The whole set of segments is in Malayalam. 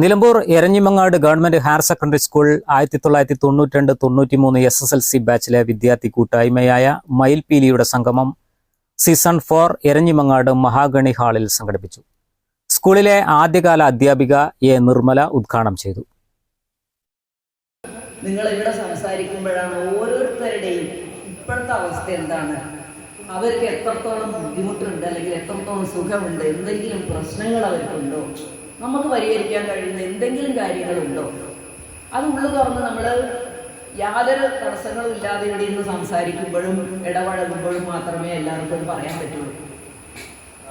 Nilambur Eranhimangad government higher secondary school ആയിരത്തി തൊള്ളായിരത്തി തൊണ്ണൂറ്റി രണ്ട് തൊണ്ണൂറ്റി മൂന്ന് എസ് എസ് എൽ സി ബാച്ചിലെ വിദ്യാർത്ഥി കൂട്ടായ്മയായ മയിൽപീലിയുടെ സംഗമം സീസൺ ഫോർ എരഞ്ഞിമങ്ങാട് മഹാഗണി ഹാളിൽ സംഘടിപ്പിച്ചു. സ്കൂളിലെ ആദ്യകാല അധ്യാപിക എ നിർമ്മല ഉദ്ഘാടനം ചെയ്തു. നിങ്ങൾ ഇവിടെ സംസാരിക്കുമ്പോഴാണ് ഓരോരുത്തരുടെയും ഇപ്പോഴത്തെ അവസ്ഥ എന്താണ്? അവർക്ക് എത്രത്തോളം ബുദ്ധിമുട്ടുണ്ട് അല്ലെങ്കിൽ എത്രത്തോളം സുഖമുണ്ട് എന്തെങ്കിലും പ്രശ്നങ്ങൾ അവർക്കുണ്ടോ? നമുക്ക് പരിഹരിക്കാൻ കഴിയുന്ന എന്തെങ്കിലും കാര്യങ്ങളുണ്ടോ? അത് ഉള്ളു തുറന്ന് നമ്മൾ യാതൊരു തടസ്സങ്ങളും ഇല്ലാതെ ഇവിടെ ഇരുന്ന് സംസാരിക്കുമ്പോഴും ഇടപഴകുമ്പോഴും മാത്രമേ എല്ലാവർക്കും പറയാൻ പറ്റുള്ളൂ.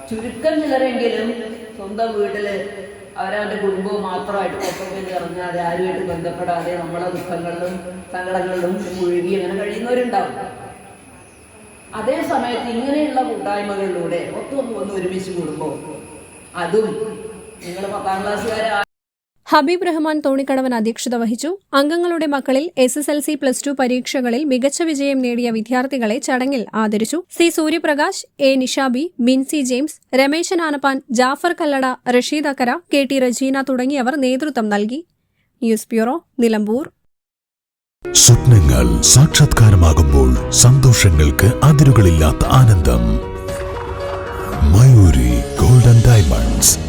ചുരുക്കം ചിലരെങ്കിലും സ്വന്തം വീട്ടിൽ അവരവന്റെ കുടുംബവും മാത്രമായിട്ട് ഒപ്പം ഇറങ്ങാതെ ആരുമായിട്ട് ബന്ധപ്പെടാതെ നമ്മളെ ദുഃഖങ്ങളിലും സങ്കടങ്ങളിലും മുഴുകി അങ്ങനെ കഴിയുന്നവരുണ്ടാവും. അതേ സമയത്ത് ഇങ്ങനെയുള്ള കൂട്ടായ്മകളിലൂടെ ഒത്തൊന്ന് ഒന്ന് ഒരുമിച്ച് കൂടുമ്പോൾ അതും നിങ്ങൾ പത്താം ക്ലാസ്സുകാരെ. ഹബീബ് റഹ്മാൻ തോണിക്കടവൻ അധ്യക്ഷത വഹിച്ചു. അംഗങ്ങളുടെ മക്കളിൽ S S L C plus two പരീക്ഷകളിൽ മികച്ച വിജയം നേടിയ വിദ്യാർത്ഥികളെ ചടങ്ങിൽ ആദരിച്ചു. C Suryaprakash A Nishabi Minsi James Rameshan Anappan Jafar Kallada Rasheed Akkara K T Rajeena തുടങ്ങിയവർ നേതൃത്വം നൽകി. News bureau Nilambur. സ്വപ്നങ്ങൾ സാക്ഷാത്കാരമാകുമ്പോൾ സന്തോഷങ്ങൾക്ക് അതിരുകളില്ലാത്ത ആനന്ദം. Mayoori golden diamonds.